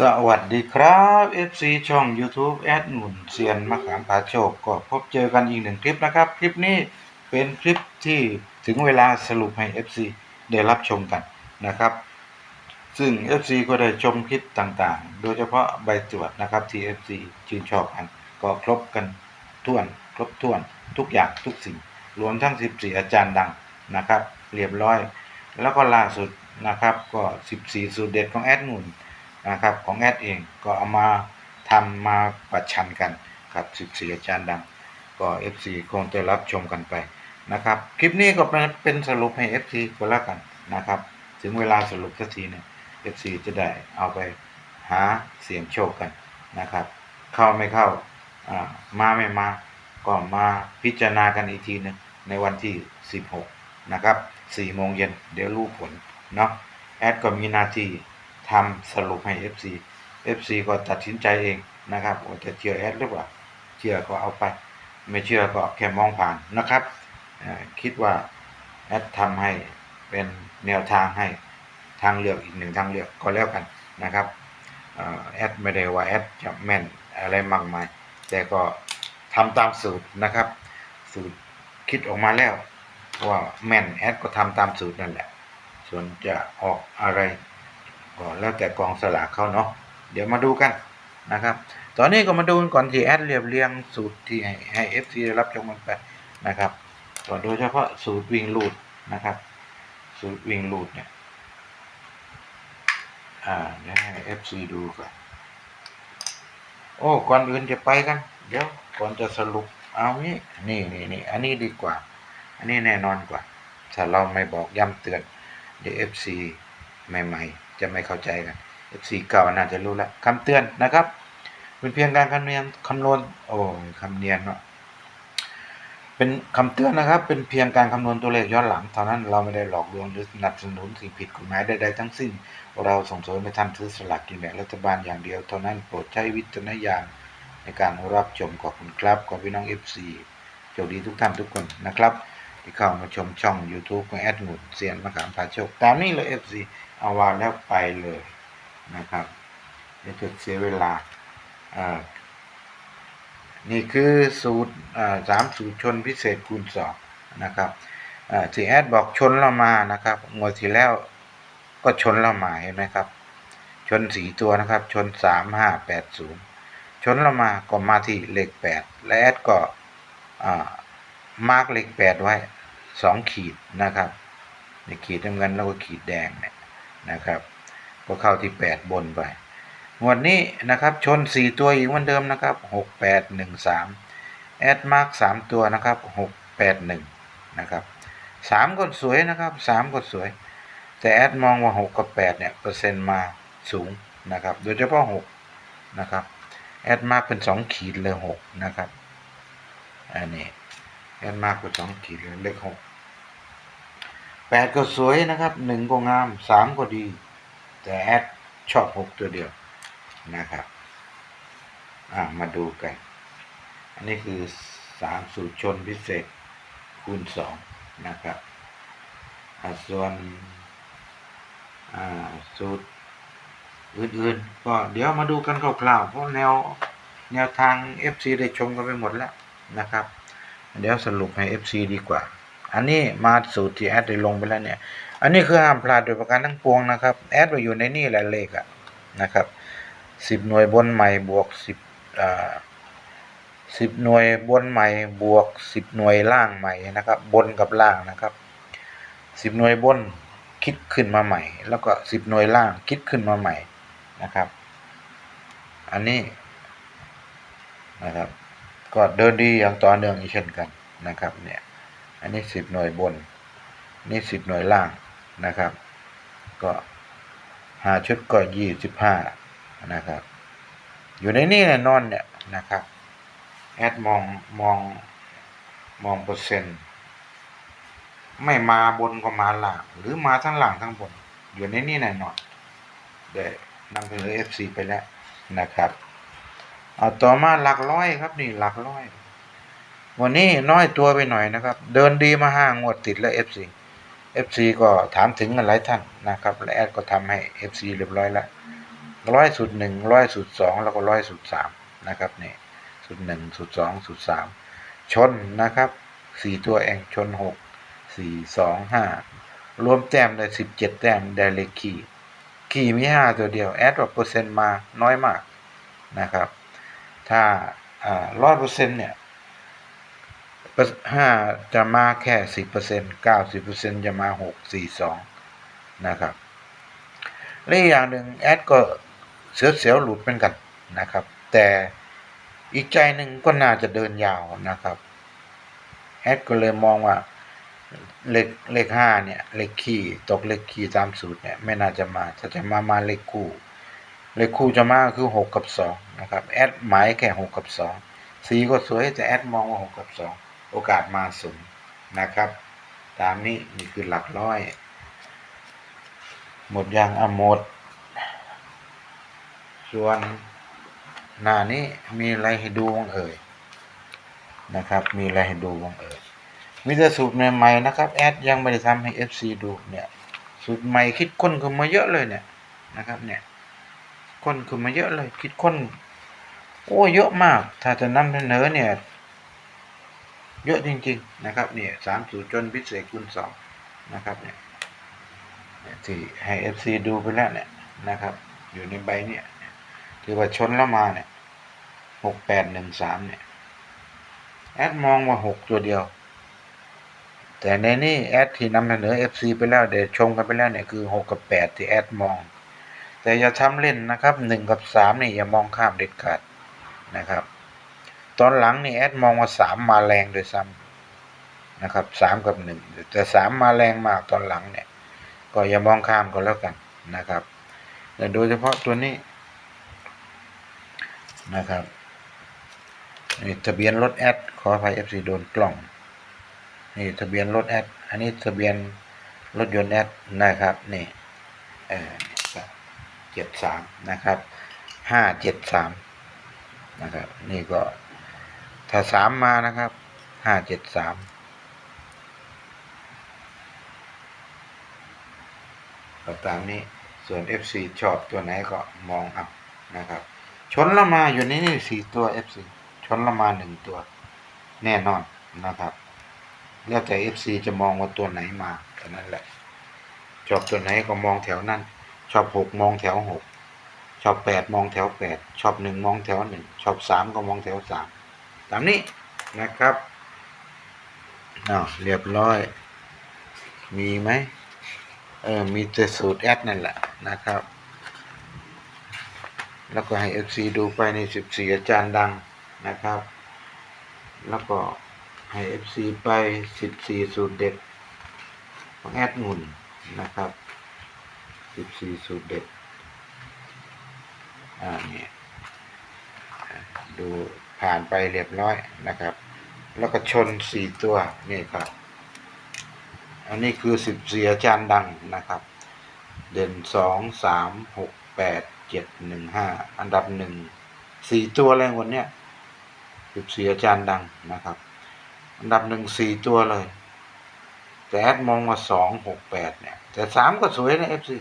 สวัสดีครับ FC ช่อง YouTube แอดหนุนเซียนมะขามผาโชคก็พบเจอกันอีกหนึ่งคลิปนะครับ คลิปนี้เป็นคลิปที่ถึงเวลาสรุปให้ FC ได้รับชมกันนะครับ ซึ่ง FC ก็ได้ชมคลิปต่างๆ โดยเฉพาะใบตรวจนะครับที่ FC ชื่นชอบกันก็ครบกันท่วน ครบถ้วนทุกอย่างทุกสิ่ง รวมทั้ง 14 อาจารย์ดังนะครับ เรียบร้อย แล้วก็ล่าสุดนะครับก็ 14 สูตรเด็ดของแอดหนุน นะครับของแอดเองก็เอามาทำมาประชันกันกับ 14 อาจารย์ดัง ก็ FC คงจะรับชมกันไปนะครับ คลิปนี้ก็เป็นเป็นสรุปให้ FC ก็แล้วกันนะครับ ถึงเวลาสรุปสักทีเนี่ย FC จะได้เอาไปหาเสียงโชคกันนะครับ เข้าไม่เข้าอ่ามาไม่มาก็มาพิจารณากันอีกทีหนึงในวันที่ 16 นะครับ4โมงเย็นเดี๋ยวรู้ผลเนาะแอดก็มีหน้าที่ ทำสรุปให้ FC FC ก็ตัดสินใจเองนะครับว่าจะเชื่อแอดหรือเปล่าเชื่อก็เอาไป ไม่เชื่อก็แค่มองผ่านนะครับคิดว่าแอดทำให้เป็นแนวทางให้ทางเลือกอีกหนึ่งทางเลือกก็แล้วกันนะครับเอ่อแอดไม่ได้ว่าแอดจะแม่นอะไรมากมาย แต่ก็ทำตามสูตรนะครับ สูตรคิดออกมาแล้วว่าแม่นแอดก็ทำตามสูตรนั่นแหละ ส่วนจะออกอะไร ก็แล้วแต่กองสลากเขาเนาะเดี๋ยวมาดูกันนะครับ ตอนนี้ก็มาดูก่อนที่แอดเรียบเรียงสูตรที่ให้ให้ FC ได้รับชมกันไปนะครับก็โดยเฉพาะสูตรวิ่งลูดนะครับ สูตรวิ่งลูดเนี่ยอ่าเดี๋ยวให้ FC ดูก่อนโอ้ก่อนอื่นจะไปกัน เดี๋ยวก่อนจะสรุปเอานี้นี่นี่นี่อันนี้ดีกว่า อันนี้แน่นอนกว่า ถ้าเราไม่บอกย้ำเตือนเดี๋ยว FC ใหม่ ๆ จะไม่เข้าใจกัน FC เก่าน่าจะรู้แล้วคำเตือนนะครับ เป็นเพียงการคำเนียนคำนวณโอ้คำเนียนเนาะเป็นคำเตือนนะครับ เป็นเพียงการคำนวณตัวเลขย้อนหลังเท่านั้นเราไม่ได้หลอกลวงหรือสนับสนุนสิ่งผิดกฎหมายใดๆทั้งสิ้น เราส่งเสริมให้ท่านซื้อสลากกินแบ่งรัฐบาลอย่างเดียวเท่านั้นโปรดใช้วิจารณญาณในการรับชมขอบคุณครับขอพี่น้อง FC โชคดีทุกท่านทุกคนนะครับ ที่เข้ามาชมช่อง YouTube ของแอดหมุดเซียนมะขามพาโชค ตามนี้เลย FC เอาวางแล้วไปเลยนะครับไม่จะเสียเวลาอ่านี่คือสูตรอ่าสามสูตรชนพิเศษคูณสองนะครับอ่าที่แอดบอกชนเรามานะครับงวดที่แล้วก็ชนเรามาเห็นไหมครับ ชนสีตัวนะครับ ชนสามห้าแปดศูนย์ชนเรามาก็มาที่เลขแปดและแอดก็อ่า มาร์กเลขแปดไว้สองขีดนะครับในขีดน้ำเงินแล้วก็ขีดแดงเนี่ยนะครับ ก็เข้าที่แปดบนไปงวดนี้นะครับชนสี่ตัวอีกเหมือนเดิมนะครับหกแปดหนึ่งสามแอดมาร์กสามตัวนะครับหกแปดหนึ่งนะครับสามก็สวยนะครับสามก็สวย แต่แอดมองว่าหกกับแปดเนี่ยเปอร์เซ็นต์มาสูงนะครับ โดยเฉพาะหกนะครับแอดมาร์กเป็นสองขีดเลยหกนะครับอันนี้ แอดมากกว่าสองขีดเลยเลขหกแปดก็สวยนะครับหนึ่งก็งามสามก็ดี แต่แอดชอบหกตัวเดียวนะครับอ่ามาดูกัน อันนี้คือสามสูตรชนพิเศษคูณสองนะครับส่วนอ่าสูตรอื่นๆ ก็เดี๋ยวมาดูกันคร่าวๆเพราะแนวแนวทาง FC ได้ชมกันไปหมดแล้วนะครับ เดี๋ยวสรุปให้ FC ดีกว่า อันนี้มาสูตรที่แอดได้ลงไปแล้วเนี่ย อันนี้คือห้ามพลาดโดยประการทั้งปวงนะครับ แอดไปอยู่ในนี่แหละเลขอะนะครับสิบหน่วยบนใหม่บวกสิบอ่าสิบหน่วยบนใหม่บวกสิบหน่วยล่างใหม่นะครับ บนกับล่างนะครับสิบหน่วยบนคิดขึ้นมาใหม่ แล้วก็สิบหน่วยล่างคิดขึ้นมาใหม่นะครับ อันนี้นะครับ ก็เดินดีอย่างต่อเนื่องอีกเช่นกันนะครับเนี่ยอันนี้สิบหน่วยบน นี่สิบหน่วยล่างนะครับ ก็หาชุดก็ยี่สิบห้านะครับ อยู่ในนี่แน่นอนเนี่ยนะครับแอดมองมองมองเปอร์เซ็นต์ไม่มาบนก็มาล่าง หรือมาทั้งล่างทั้งบน อยู่ในนี่แน่นอนได้นำเสนอ FC ไปแล้วนะครับ เอาต่อมาหลักร้อยครับนี่หลักร้อย วันนี้น้อยตัวไปหน่อยนะครับ เดินดีมาห้างวดติดแล้ว FC FC ก็ถามถึงกันหลายท่านนะครับ และแอดก็ทำให้ FC เรียบร้อยแล้วร้อยสุดหนึ่งร้อยสุดสองแล้วก็ร้อยสุดสามนะครับนี่สุดหนึ่งสุดสองสุดสามชนนะครับสี่ตัวเองชนหกสี่สองห้ารวมแต้มได้สิบเจ็ดแต้มได้เลขคีย์คีย์มีห้าตัวเดียวแอดว่าเปอร์เซ็นต์มาน้อยมากนะครับ ถ้าร้อยเปอร์เซ็นต์เนี่ยห้าจะมาแค่สิบเปอร์เซ็นต์เก้าสิบเปอร์เซ็นต์จะมาหกสี่สองนะครับและอย่างหนึ่งแอดก็เสียเสียวๆหลุดเป็นกันนะครับ แต่อีกใจหนึ่งก็น่าจะเดินยาวนะครับแอดก็เลยมองว่าเลขเลขห้าเนี่ยเลขคี่ตกเลขคี่ตามสูตรเนี่ยไม่น่าจะมาถ้าจะมามาเลขคู่ เลขคู่จะมากคือหกกับสองนะครับแอดหมายแค่หกกับสองสีก็สวยแต่แอดมองว่าหกกับสองโอกาสมาสูงนะครับ ตามนี้นี่คือหลักร้อย หมดยางอะหมด ส่วนหน้านี้มีอะไรให้ดูบ้างเอ่ยนะครับ มีอะไรให้ดูบ้างเอ่ยมีแต่สูตรใหม่ๆนะครับ แอดยังไม่ได้ทำให้ FC ดูเนี่ย สูตรใหม่คิดค้นขึ้นมาเยอะเลยเนี่ยนะครับเนี่ย ค้นขึ้นมาเยอะเลยคิดค้น โอ้เยอะมาก ถ้าจะนำเสนอเนี่ย เยอะจริง ๆ นะครับเนี่ยสามสูตรจนพิเศษคูณสองนะครับเนี่ยที่ให้ FC ดูไปแล้วเนี่ยนะครับ อยู่ในใบเนี่ยถือว่าชนแล้วมาเนี่ยหกแปดหนึ่งสามเนี่ยแอดมองว่าหกตัวเดียว แต่ในนี้แอดที่นำเสนอ FC ไปแล้วเดี๋ยวชมกันไปแล้วเนี่ยคือหกกับแปดที่แอดมอง แต่อย่าทำเล่นนะครับหนึ่งกับสามนี่อย่ามองข้ามเด็ดขาดนะครับ ตอนหลังนี่แอดมองว่าสามมาแรงโดยซ้ำนะครับสามกับหนึ่งแต่สามมาแรงมากตอนหลังเนี่ย ก็อย่ามองข้ามก็แล้วกันนะครับแต่โดยเฉพาะตัวนี้นะครับนี่ทะเบียนรถแอดขออภัย FC โดนกล้องนี่ทะเบียนรถแอดอันนี้ทะเบียนรถยนต์แอดนะครับนี่เออ เจ็ดสามนะครับห้าเจ็ดสามนะครับ นี่ก็ถ้าสามมานะครับห้าเจ็ดสามก็ตามนี้ส่วน FC ชอบตัวไหนก็มองเอานะครับ ชนละมาอยู่ในนี่สี่ตัว FC ชนละมาหนึ่งตัว แน่นอนนะครับแล้วแต่ FC จะมองว่าตัวไหนมาแค่นั้นแหละ ชอบตัวไหนก็มองแถวนั้น ชอบหกมองแถวหกชอบแปดมองแถวแปดชอบหนึ่งมองแถวหนึ่งชอบสามก็มองแถวสามตามนี้นะครับอาเรียบร้อย มีไหมเออ มีแต่สูตรแอดนั่นแหละนะครับ แล้วก็ให้ FC ดูไปใน 14 อาจารย์ดังนะครับ แล้วก็ให้ FC ไป 14 สูตรเด็ดของแอดงุ่นนะครับ 14สูตรเด็ด อ่าเนี่ยดูผ่านไปเรียบร้อยนะครับ แล้วก็ชน4ตัวนี่ครับ อันนี้คือสิบสี่อาจารย์ดังนะครับ เด่นสองสามหกแปดเจ็ดหนึ่งห้าอันดับหนึ่งสี่ตัวเลยวันเนี้ยสิบสี่อาจารย์ดังนะครับ อันดับหนึ่งสี่ตัวเลยแต่แอดมองมาสองหกแปดเนี่ย แต่สามก็สวยนะเอฟซี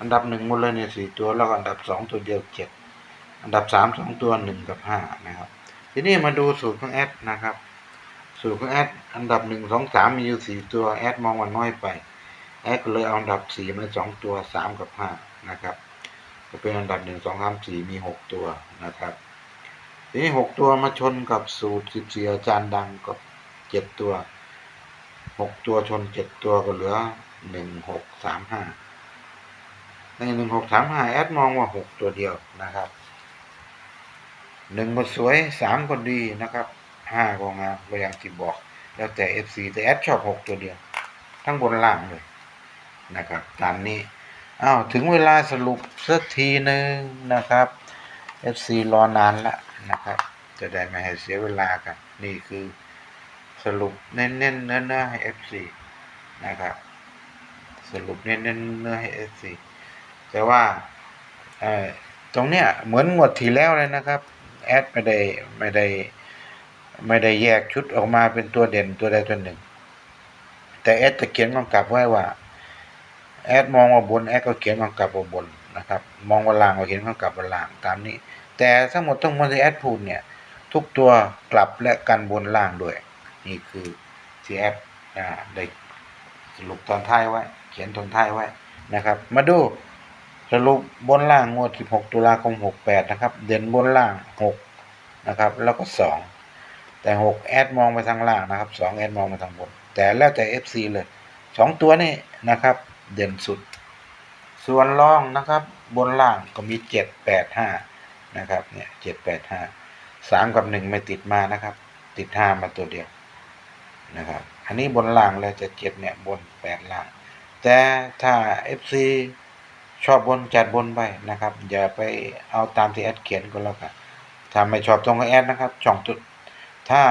อันดับหนึ่งหมดเลยเนี่ยสี่ตัวแล้วก็อันดับสองตัวเดียวเจ็ดอันดับสามสองตัวหนึ่งกับห้านะครับ ทีนี้มาดูสูตรของแอดนะครับ สูตรของแอดอันดับหนึ่งสองสามมีอยู่สี่ตัวแอดมองว่าน้อยไปแอดก็เลยเอาอันดับสี่มาสองตัวสามกับห้านะครับก็เป็นอันดับหนึ่งสองสามสี่มีหกตัวนะครับ ทีนี้หกตัวมาชนกับสูตรสิบสี่อาจารย์ดังก็เจ็ดตัวหกตัวชนเจ็ดตัวก็เหลือหนึ่งหกสามห้า ในหนึ่งหกสามห้าแอดมองว่าหกตัวเดียวนะครับหนึ่งก็สวยสามก็ดีนะครับห้าก็งามก็อย่างที่บอก แล้วแต่ FC แต่แอดชอบหกตัวเดียว ทั้งบนล่างเลยนะครับตามนี้อ้าวถึงเวลาสรุปสักทีหนึ่งนะครับ FC รอนานละนะครับ จะได้ไม่ให้เสียเวลากัน นี่คือสรุปเน้นๆเนื้อๆให้ FC นะครับ สรุปเน้นๆเนื้อให้ FC แต่ว่าตรงเนี้ยเหมือนงวดที่แล้วเลยนะครับแอดไม่ได้ไม่ได้ไม่ได้แยกชุดออกมาเป็นตัวเด่นตัวใดตัวหนึ่ง แต่แอดจะเขียนกำกับไว้ว่าแอดมองว่าบนแอดก็เขียนกำกับว่าบนนะครับ มองวันล่างเราเห็นเขากลับวันล่างตามนี้ แต่ทั้งหมดทั้งมวลที่แอดพูดเนี่ย ทุกตัวกลับและกันบนล่างด้วย นี่คือที่แอดได้สรุปตอนท้ายไว้ เขียนตอนท้ายไว้นะครับ มาดู รุปบนล่างงวด 16 ตุลาคม 68 นะครับ เด่นบนล่าง 6 นะครับ แล้วก็ 2 แต่ 6 แอดมองไปทางล่างนะครับ 2 แอดมองไปทางบน แต่แล้วแต่ FC เลย 2 ตัวนี้นะครับ เด่นสุด ส่วนล่องนะครับ บนล่างก็มี 7 8 5 นะครับ เนี่ย 7 8 5 3 กับ 1 ไม่ติดมานะครับ ติด 5 มาตัวเดียวนะครับ อันนี้บนล่างเลยจะ 7 เนี่ย บน 8 ล่าง แต่ถ้า FC ชอบบนจัดบนไปนะครับ อย่าไปเอาตามที่แอดเขียนก็แล้วกันถ้าไม่ชอบตรงกับแอดนะครับ ช่องจุด ถ้า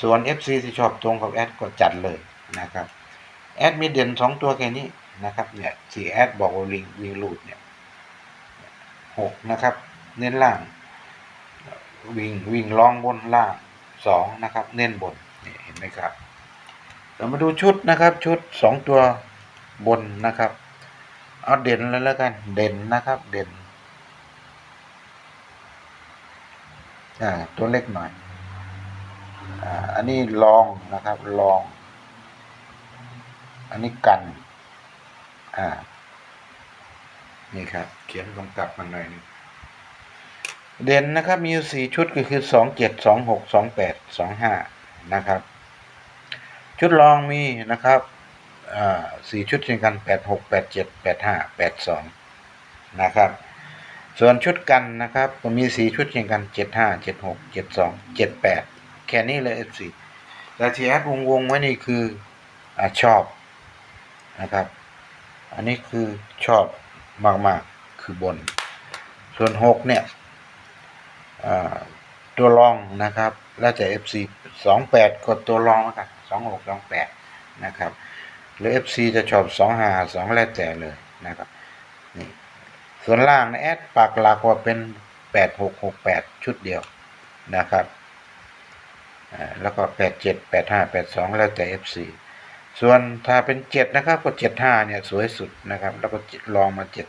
ส่วน FC ที่ชอบตรงกับแอดก็จัดเลยนะครับแอดมีเด่นสองตัวแค่นี้นะครับเนี่ยที่แอดบอกวิ่งวิ่งลูดเนี่ยหกนะครับ เน้นล่าง วิ่งวิ่งล่องบนล่างสองนะครับ เน้นบนนี่เห็นไหมครับ เรามาดูชุดนะครับชุดสองตัวบนนะครับ เอาเด่นเลยแล้วกัน เด่นนะครับ เด่น อ่า ตัวเล็กหน่อย อ่า อันนี้ลองนะครับ ลอง อันนี้กัน อ่า นี่ครับ เขียนกำกับมันหน่อยนึงเด่นนะครับ มีอยู่สี่ชุดก็คือสองเจ็ดสองหกสองแปดสองห้านะครับ ชุดรองมีนะครับ สี่ชุดเช่นกันแปดหกแปดเจ็ดแปดห้าแปดสองนะครับ ส่วนชุดกันนะครับมีสี่ชุดเช่นกันเจ็ดห้าเจ็ดหกเจ็ดสองเจ็ดแปดแค่นี้เลยเอฟซีแต่ที่แอดวงวงไว้นี่คืออชอบนะครับ อันนี้คือชอบมากๆคือบน ส่วนหกเนี่ยตัวรองนะครับ แล้วแต่ FC สองแปดกดตัวรองแล้วกันสองหกสองแปดนะครับ หรือ FC จะชอบสองหาสองแล้วแต่เลยนะครับนี่ส่วนล่างนะแอดปากหลักว่าเป็นแปดหกหกแปดชุดเดียวนะครับแล้วก็แปดเจ็ดแปดห้าแปดสองแล้วแต่ FC ส่วนถ้าเป็นเจ็ดนะครับก็เจ็ดห้าเนี่ยสวยสุดนะครับ แล้วก็ลองมาเจ็ด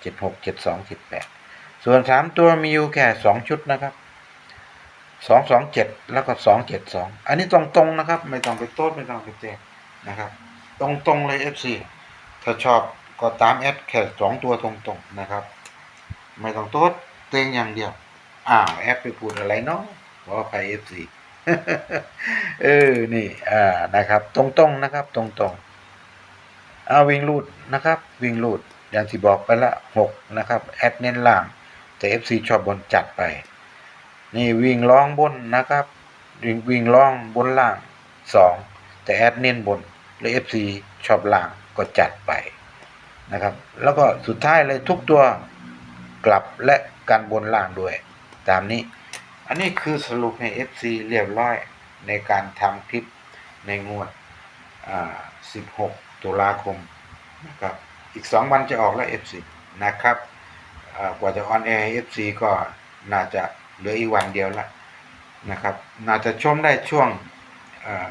เจ็ดหกเจ็ดสองเจ็ดแปดส่วนสามตัวมีอยู่แค่สองชุดนะครับสองสองเจ็ดแล้วก็สองเจ็ดสองอันนี้ตรงๆนะครับ ไม่ต้องไปโต้ไม่ต้องไปเจงนะครับ ตรงๆเลย FC ถ้าชอบก็ตามแอดแค่สองตัวตรงๆนะครับ ไม่ต้องโต้เตงอย่างเดียว อ้าวแอดไปพูดอะไรเนาะขออภัย FC เออ นี่ อ่า นะครับ ตรงๆ นะครับ ตรงๆ เอาวิ่งรูดนะครับ วิ่งรูด อย่างที่บอกไปละหกนะครับ แอดเน้นล่าง แต่ FC ชอบบนจัดไป นี่วิ่งล่องบนนะครับ วิ่งวิ่งล่องบนล่างสองแต่แอดเน้นบน แล้ว FC ชอบล่างก็จัดไปนะครับ แล้วก็สุดท้ายเลยทุกตัวกลับและกันบนล่างด้วย ตามนี้ อันนี้คือสรุปให้ FC เรียบร้อยในการทำคลิปในงวดอ่า16 ตุลาคมนะครับอีก 2 วันจะออกแล้ว FC นะครับกว่าจะออนแอร์ FC ก็น่าจะเหลืออีกวันเดียวละนะครับ น่าจะชมได้ช่วงอ่า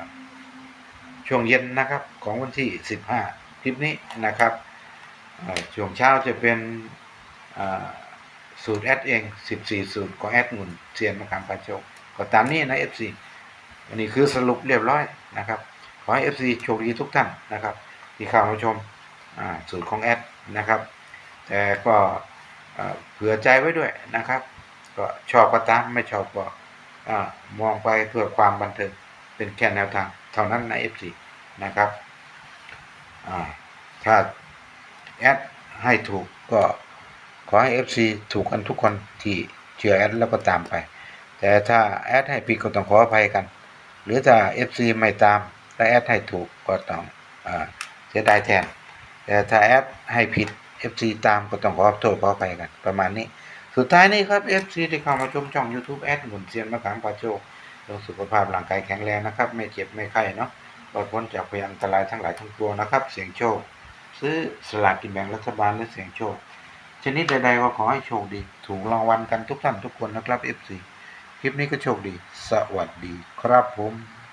ช่วงเย็นนะครับของวันที่ 15 คลิปนี้นะครับช่วงเช้าจะเป็นสูตรแอดเอง 14 สูตรของแอดหมุนเซียนมะขามปาโชคก็ตามนี้นะ FC อันนี้คือสรุปเรียบร้อยนะครับ ขอให้ FC โชคดีทุกท่านนะครับ ที่เข้ามาชมสูตรของแอดนะครับ แต่ก็เผื่อใจไว้ด้วยนะครับ ก็ชอบก็ตามไม่ชอบก็อมองไปเพื่อความบันเทิงเป็นแค่แนวทาง เท่านั้นนะ FC นะครับถ้าแอดให้ถูกก็ขอให้ FC ถูกกันทุกคนที่เชื่อแอดแล้วก็ตามไป แต่ถ้าแอดให้ผิดก็ต้องขออภัยกัน หรือถ้า FC ไม่ตามและแอดให้ถูกก็ต้องเสียดายแทน แต่ถ้าแอดให้ผิด FC ตามก็ต้องขอโทษขออภัยกัน ประมาณนี้ สุดท้ายนี้ครับ FC ที่เข้ามาชมช่อง YouTube แอดหมุนเซียนมะขามปาโจ เรื่องสุขภาพร่างกายแข็งแรงนะครับ ไม่เจ็บไม่ไข้เนาะปลอดพ้นจากพยานอันตรายทั้งหลายทั้งปวงนะครับ เสียงโชค ซื้อสลากกินแบ่งรัฐบาลและเสียงโชค ชนิดใดๆก็ขอให้โชคดี ถูกรางวัลกันทุกท่านทุกคนนะครับ FC คลิปนี้ก็โชคดี สวัสดีครับผม